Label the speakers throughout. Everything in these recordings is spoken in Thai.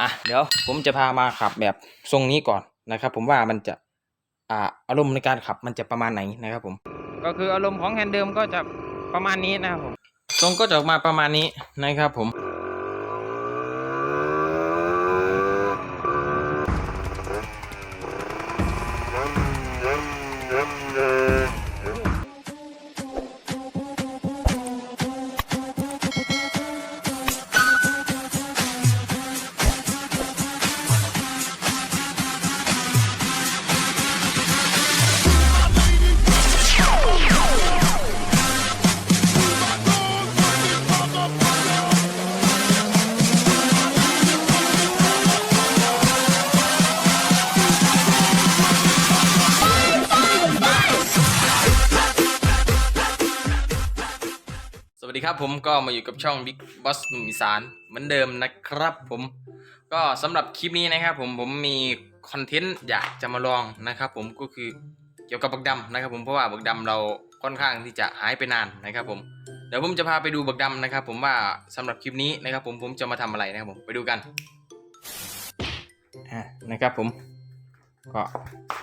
Speaker 1: อะเดี๋ยวผมจะพามาขับแบบทรงนี้ก่อนนะครับ ผมว่ามันจะอ่าอารมณ์ในการขับมันจะประมาณไหนนะครับ ผม ก็คืออารมณ์ของแฮนด์เดิมก็จะประมาณนี้นะครับผมทรงก็จะออกมาประมาณนี้นะครับ ผม ผมก็มาอยู่กับช่อง Big Boss หนุ่มอีสานเหมือนเดิมนะครับผมก็สำหรับคลิปนี้นะครับผมผมมีคอนเทนต์อยากจะมาลองนะครับผมก็คือเกี่ยวกับบักดำนะครับผมเพราะว่าบักดำเราค่อนข้างที่จะหายไปนานนะครับผมเดี๋ยวผมจะพาไปดูบักดำนะครับ ผมว่าสำหรับคลิปนี้นะครับ ผมผมจะมาทำอะไรนะครับผมไปดูกันนะครับผมก็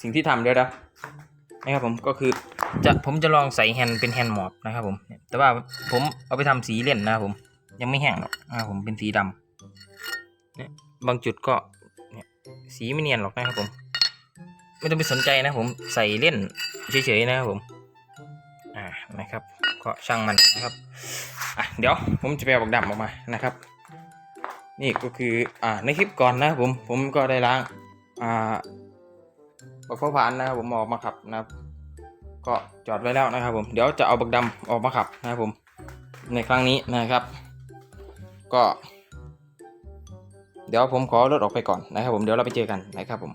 Speaker 1: สิ่งที่ทำเดี๋ยวนะครับผมก็คือ จะผมจะลองใส่แฮนด์เป็นแฮนด์หมอบนะครับผม แต่ว่าผมเอาไปทำสีเล่นนะครับผม ยังไม่แห้งหรอกนะครับผมเป็นสีดำเนี่ยบางจุดก็สีไม่เนียนหรอกนะครับผม ไม่ต้องไปสนใจนะผมใส่เล่นเฉยๆนะครับผมอ่านะครับ ก็ช่างมันนะครับอะเดี๋ยวผมจะไปเอาบักดำออกมานะครับ นี่ก็คืออ่าในคลิปก่อนนะผมผมก็ได้ล้างอ่าบักฟ้าผ่านนะครับผมออกมาขับนะครับ ก็จอดไว้แล้วนะครับผมเดี๋ยวจะเอาบักดำออกมาขับนะครับผมในครั้งนี้นะครับ ก็ เดี๋ยวผมขอรถออกไปก่อนนะครับผมเดี๋ยวเราไปเจอกันนะครับผม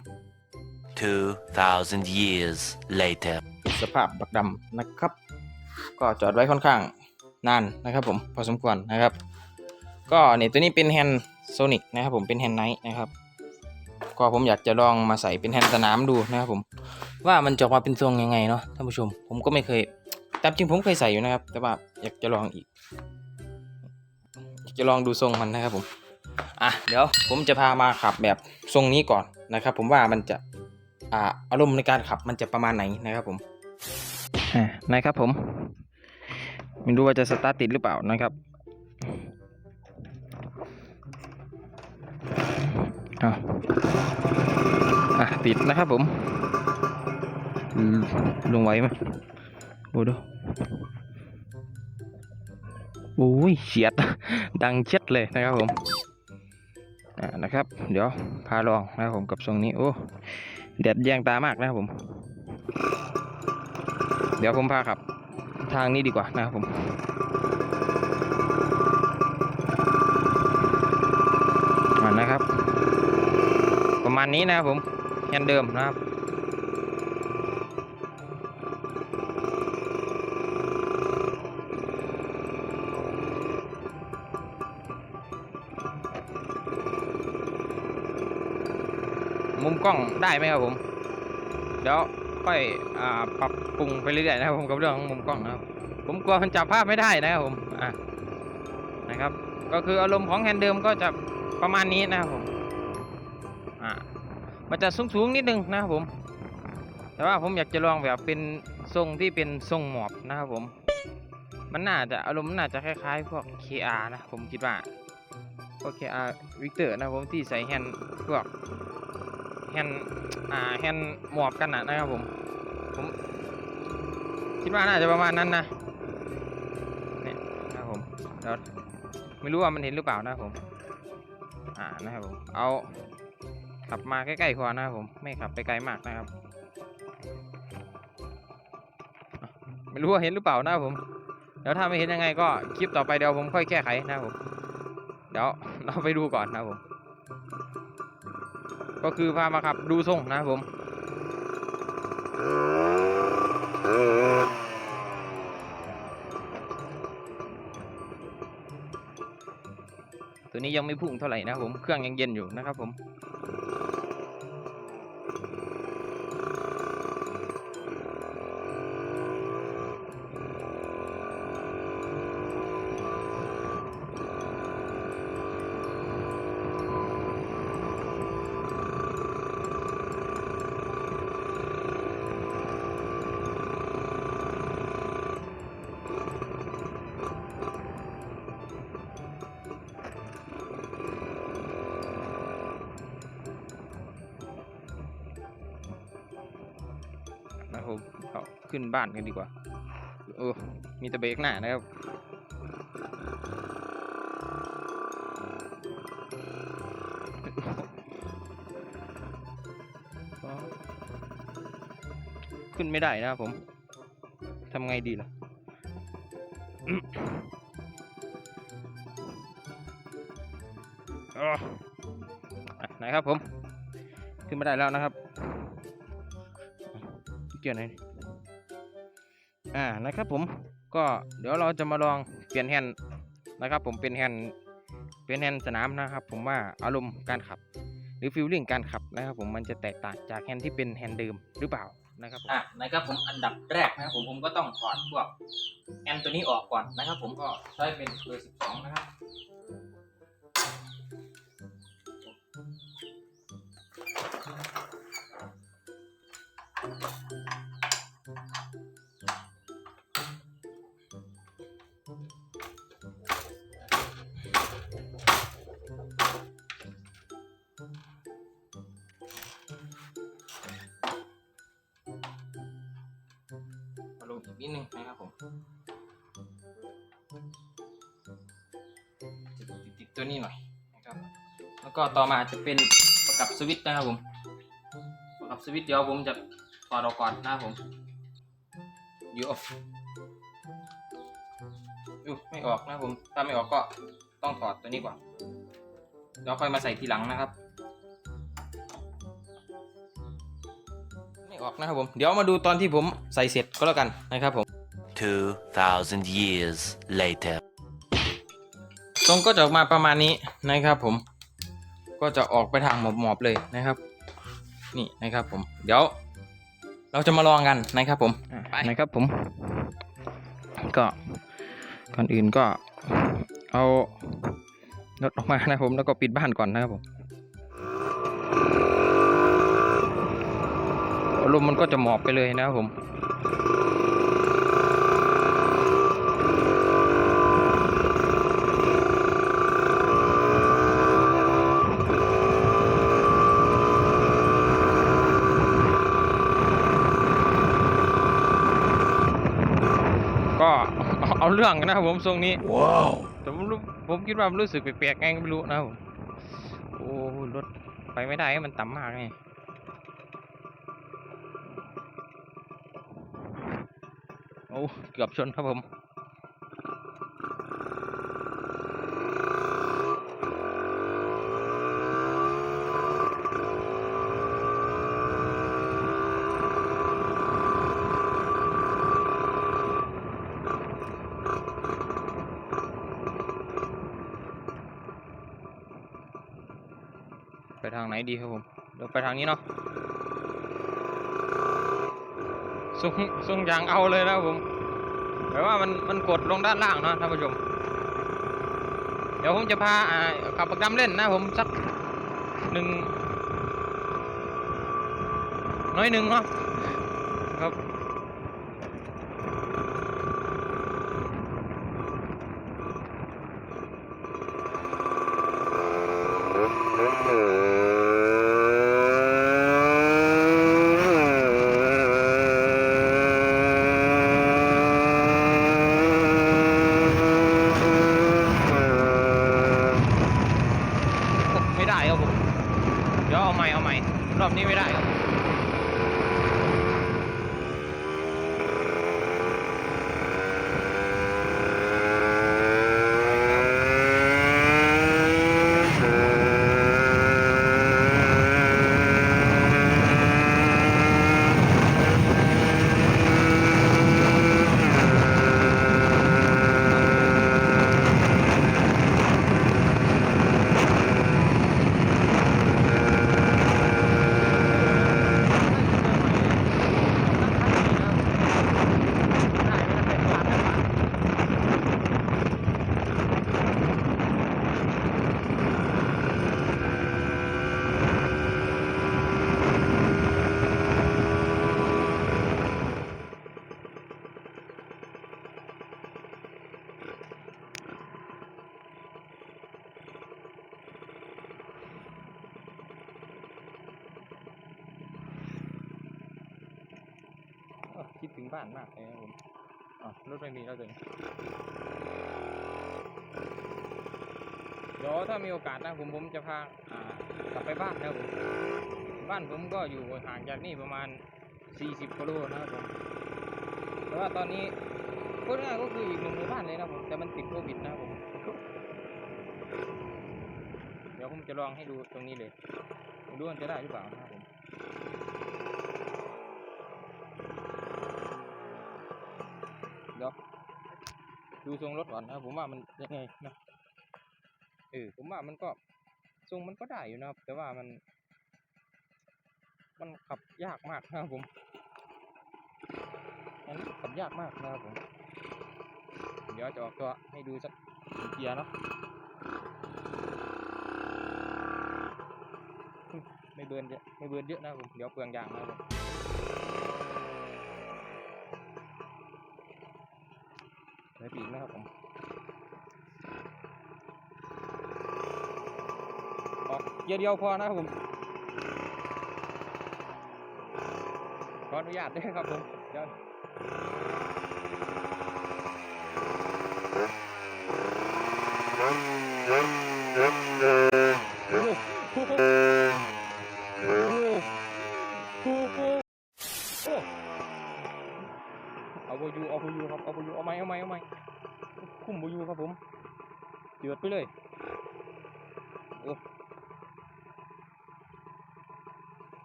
Speaker 2: 2,000 years later.
Speaker 1: สภาพบักดำนะครับ ก็จอดไว้ค่อนข้างนานนะครับผมพอสมควรนะครับ ก็เนี่ยตัวนี้เป็นแฮนด์โซนิกนะครับผมเป็นแฮนด์ไนท์นะครับ ก็ผมอยากจะลองมาใส่เป็นแฮนด์สนามดูนะครับผม ว่ามันจะออกมาเป็นทรงยังไงเนาะท่านผู้ชม ผมก็ไม่เคยตามจริงผมเคยใส่อยู่นะครับ แต่ว่าอยากจะลองอีก อยากจะลองดูทรงมันนะครับผมอะเดี๋ยวผมจะพามาขับแบบทรงนี้ก่อนนะครับ ผมว่ามันจะอ่าอารมณ์ในการขับมันจะประมาณไหนนะครับผมอ่านะครับผมไม่รู้ว่าจะสตาร์ทติดหรือเปล่านะครับ อะอะติดนะครับผม ลงไหวไหมดูดูโอ้ยเฉียด ดังเช็ดเลยนะครับผม อ่านะครับ เดี๋ยวพาลองนะครับผมกับทรงนี้ โอ้แดดแยงตามากนะครับผม เดี๋ยวผมพาขับ ทางนี้ดีกว่านะครับผม มาณนี้นะครับผมยันเดิมนะครับมุมกล้องได้ไหมครับผม เดี๋ยวค่อยอปรับปรุงไปเรื่อยๆนะครับผมกับเรื่องของมุมกล้องนะครับ ผมกลัวมันจับภาพไม่ได้นะครับผมอะนะครับ ก็คืออารมณ์ของแฮนด์เดิมก็จะประมาณนี้นะครับผม มันจะสูงๆนิดนึงนะครับผม แต่ว่าผมอยากจะลองแบบเป็นทรงที่เป็นทรงหมอบนะครับผม มันน่าจะอารมณ์น่าจะคล้ายๆ พวก KR นะผมคิดว่า พวก KR Victor นะครับผมที่ใส่แฮนพวกแฮนอ่าแฮนหมอบกันนะนะครับผม ผมคิดว่าน่าจะประมาณนั้นนะเนี่ยนะครับผมเดี๋ยวไม่รู้ว่ามันเห็นหรือเปล่านะครับผม อ่านะครับผม เอา ขับมาใกล้ๆพอนะครับผมไม่ขับไปไกลมากนะครับ ไม่รู้ว่าเห็นหรือเปล่านะครับผมเดี๋ยวถ้าไม่เห็นยังไงก็คลิปต่อไปเดี๋ยวผมค่อยแก้ไขนะครับผมเดี๋ยวเราไปดูก่อนนะครับผม ก็คือพามาขับดูทรงนะครับผม นี้ยังไม่พุ่งเท่าไหร่นะครับผม เครื่องยังเย็นอยู่นะครับผม ผมเอาขึ้นบ้านกันดีกว่าโอ้มีแต่เบรกหน้านะครับขึ้นไม่ได้นะครับผมทำไงดีล่ะอะไหนครับผม ขึ้นไม่ได้แล้วนะครับ เกี่ยวไหนอยอ่านะครับผมก็เดี๋ยวเราจะมาลองเปลี่ยนแฮนด์นะครับผมเป็นแฮนด์เป็นแฮนด์สนามนะครับ ผมว่าอารมณ์การขับ หรือฟิลลิ่งการขับนะครับ ผมมันจะแตกต่างจากแฮนด์ที่เป็นแฮนด์เดิมหรือเปล่านะครับอะนะครับผมอันดับแรกนะครับผมผมก็ต้องถอดพวกแอมตัวนี้ออกก่อนนะครับ ผมก็ใช้เป็นเบอร์12นะครับ นิดนึงนะครับผมจะติดตัวนี้หน่อยนะครับ แล้วก็ต่อมาจะเป็นประกับสวิตช์นะครับผม ประกับสวิตช์เดี๋ยวผมจะถอดออกก่อนนะครับผมยูออฟยูไม่ออกนะครับผม ถ้าไม่ออกก็ต้องถอดตัวนี้ก่อนเดี๋ยวค่อยมาใส่ทีหลังนะครับ ออกนะครับผม เดี๋ยวมาดูตอนที่ผมใส่เสร็จก็แล้วกันนะครับผม
Speaker 2: 2,000 years later.
Speaker 1: ทรงก็จะออกมาประมาณนี้นะครับผม ก็จะออกไปทางหมอบๆเลยนะครับ นี่นะครับผม เดี๋ยว เราจะมาลองกันนะครับผมไปนะครับผม ก็ก่อนอื่นก็เอารถออกมานะครับผมแล้วก็ปิดบ้านก่อนนะครับผม ลมมันก็จะหมอบไปเลยนะครับผมก็เอาเอาเรื่องนะครับผมทรงนี้
Speaker 2: Wow.
Speaker 1: แต่ผมรู้ผมคิดว่ามันรู้สึกแปลกๆไงก็ไม่รู้นะครับผมโอ้รถไปไม่ได้มันต่ำมากไง โอ้เกือบชนครับผมไปทางไหนดีครับผมเดี๋ยวไปทางนี้เนาะ ทรงทรงยางเอาเลยนะครับผมแปลว่ามันมันกดลงด้านล่างนะท่านผู้ชม เดี๋ยวผมจะพาขับปากดำเล่นนะผมสักหนึ่งน้อยหนึ่งเนาะานมากเลยนะครับผมอ๋อรถไม่มีแล้วตัวนี้เดี๋ยวถ้ามีโอกาสนะผมผมจะพาอ่ากลับไปบ้านนะผมบ้านผมก็อยู่ห่างจากนี่ประมาณ 40กิโลนะครับผมแต่ว่าตอนนี้พูดง่ายก็คืออีกหนึ่งหมู่บ้านเลยนะผมแต่มันติดโควิดนะครับผมเดี๋ยวผมจะลองให้ดูตรงนี้เลยดูว่าจะได้หรือเปล่านะครับผม ดูทรงรถก่อนนะผมว่ามันยังไงนะเออผมว่ามันก็ทรงมันก็ได้อยู่นะครับ แต่ว่ามัน มันขับยากมากนะครับผมมันขับยากมากนะครับผม เดี๋ยวจะออกตัวให้ดูสักเกียร์เนาะไม่เบิร์นเยอะไม่เบิร์นเยอะนะครับผมเดี๋ยวเปลืองยางนะครับ นะครับผมออกเกียร์เดียวพอนะครับผมขออนุญาตด้วยครับผมเดี๋ยว เดือดไปเลยโอ้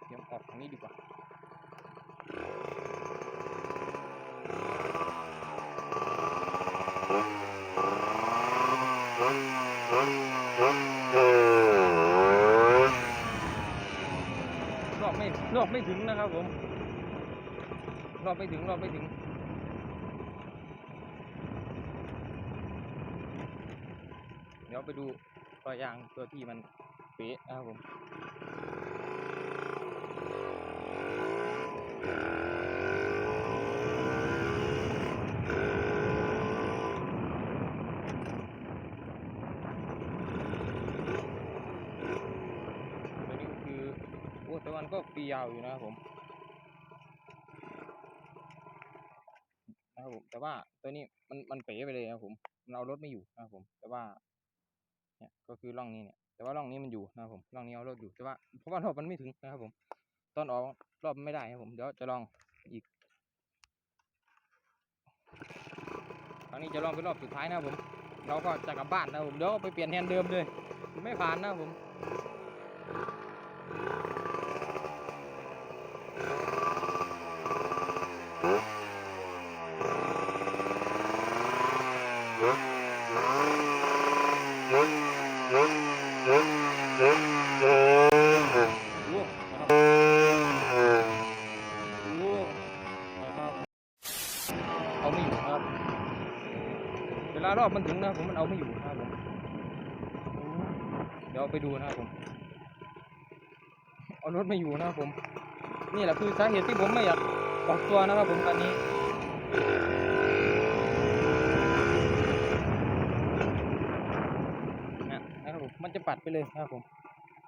Speaker 1: เดี๋ยวออกทางนี้ดีกว่ารอบไม่รอบไม่ถึงนะครับผม รอบไม่ถึง รอบไม่ถึง เดี๋ยว ไปดูตัวอยางตัวที่มันเป๊ะนะครับผมตัวนี้คือโอ้แต่มันก็ปียาวอยู่นะครับผมนะครับผมแต่ว่าตัวนี้มันมันเป๋ไปเลยนะครับผมมันเอารถไม่อยู่นะครับผม แต่ว่า เนี่ยก็คือร่องนี้เนี่ยแต่ว่าร่องนี้มันอยู่นะครับผมร่องนี้เอารถอยู่แต่ว่าเพราะว่ารอบมันไม่ถึงนะครับผมตอนออกรอบไม่ได้ครับผมเดี๋ยวจะลองอีกครั้งนี้จะลองเป็นรอบสุดท้ายนะครับผมเราก็จะกลับบ้านนะครับผมเดี๋ยวไปเปลี่ยนแทนเดิมเลยไม่ผ่านนะครับผม อบมันถึงนะผมมันเอาไม่อยู่นะครับผมเดี๋ยวไปดูนะครับผม เอารถไม่อยู่นะครับผม นี่แหละคือสาเหตุที่ผมไม่อยากออกตัวนะครับผมตอนนี้นะนะครับผมมันจะปัดไปเลยนะครับผม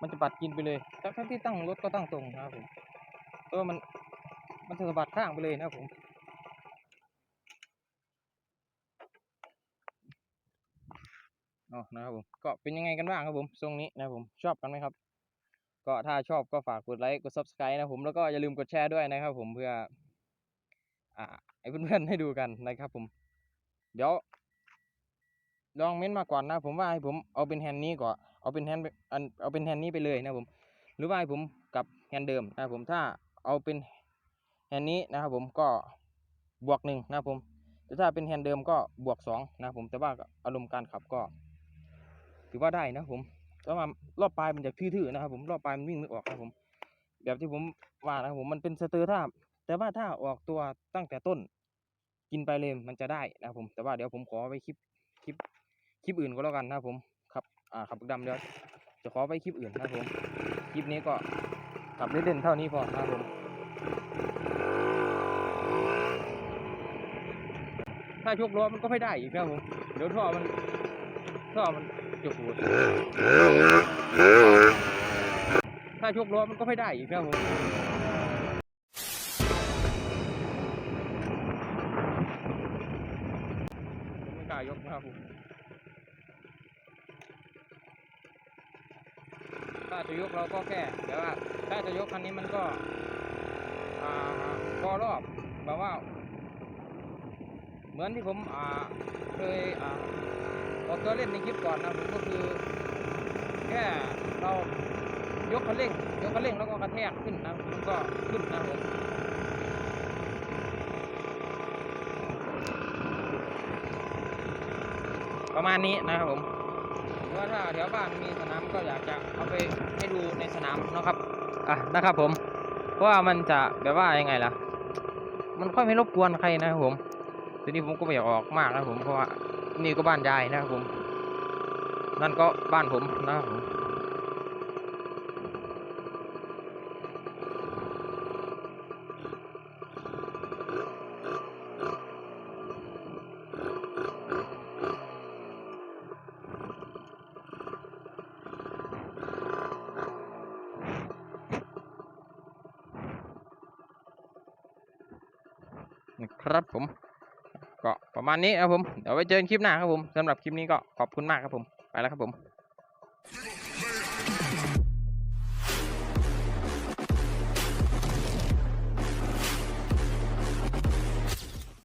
Speaker 1: มันจะปัดกินไปเลยทั้งทั้งที่ตั้งรถก็ตั้งตรงนะครับผมเออมันมันจะสะบัดข้างไปเลยนะครับผม อ๋อนะครับผมก็เป็นยังไงกันบ้างครับผมทรงนี้นะครับผมชอบกันไหมครับ ก็ถ้าชอบก็ฝากกดไลค์กด subscribe นะครับผมแล้วก็อย่าลืมกดแชร์ด้วยนะครับ ผมเพื่อ อ่าให้เพื่อนๆให้ดูกันนะครับผม เดี๋ยว ลองเม้นต์มาก่อนนะ ผมว่าให้ผมเอาเป็นแฮนด์นี้ก่อนเอาเป็นแฮนด์อันเอาเป็นแฮนด์นี้ไปเลยนะครับผม หรือว่าให้ผมกับแฮนด์เดิมนะครับผมถ้าเอาเป็นแฮนด์นี้นะครับผมก็บวกหนึ่งนะครับผมแต่ถ้าเป็นแฮนด์เดิมก็บวกสองนะครับผมแต่ว่าอารมณ์การขับก็ ถือว่าได้นะผมแต่ว่ารอบปลายมันจะทื่อๆนะครับผมรอบปลายมันวิ่งไม่ออกนะครับผม แบบที่ผมว่านะครับผมมันเป็นสเตอร์ท่าแต่ว่าถ้าออกตัวตั้งแต่ต้น กินไปเลยมันจะได้นะครับผม แต่ว่าเดี๋ยวผมขอไว้คลิปคลิปคลิปอื่นก็แล้วกันนะครับผมครับอ่าขับดำเดี๋ยวจะขอไว้คลิปอื่นนะครับผมคลิปนี้ก็ขับเล่นๆเท่านี้พอนะครับผมถ้าชกล้อมันก็ไม่ได้อีกครับผมเดี๋ยวท่อมันท่อมัน จุกหดถ้าชกล้อมันก็ไม่ได้อีกแล้วผมไม่กล้ายกครับถ้าจะยกเราก็แค่แต่ว่าถ้าจะยกคันนี้มันก็พอรอบแบบว่า เหมือนที่ผมเคย ออกตัวเล่นในคลิปก่อนนะผมก็คือแค่เรายกคันเร่งยกคันเร่งแล้วก็กระแทกขึ้นนะมันก็ขึ้นนะผมประมาณนี้นะครับผมว่าถ้าแถวบ้านมีสนามก็อยากจะเอาไปให้ดูในสนามนะครับอะนะครับผมเพราะว่ามันจะแบบว่ายังไงล่ะ มันค่อยไม่รบกวนใครนะครับผมทีนี้ผมก็ไม่อยากออกมากนะผมเพราะว่า นี่ก็บ้านยายนะครับผม นั่นก็บ้านผมนะครับผมนะครับผม ประมาณนี้ครับผม เดี๋ยวไว้เจอกันคลิปหน้าครับผมสำหรับคลิปนี้ก็ขอบคุณมากครับผม ไปแล้วครับผม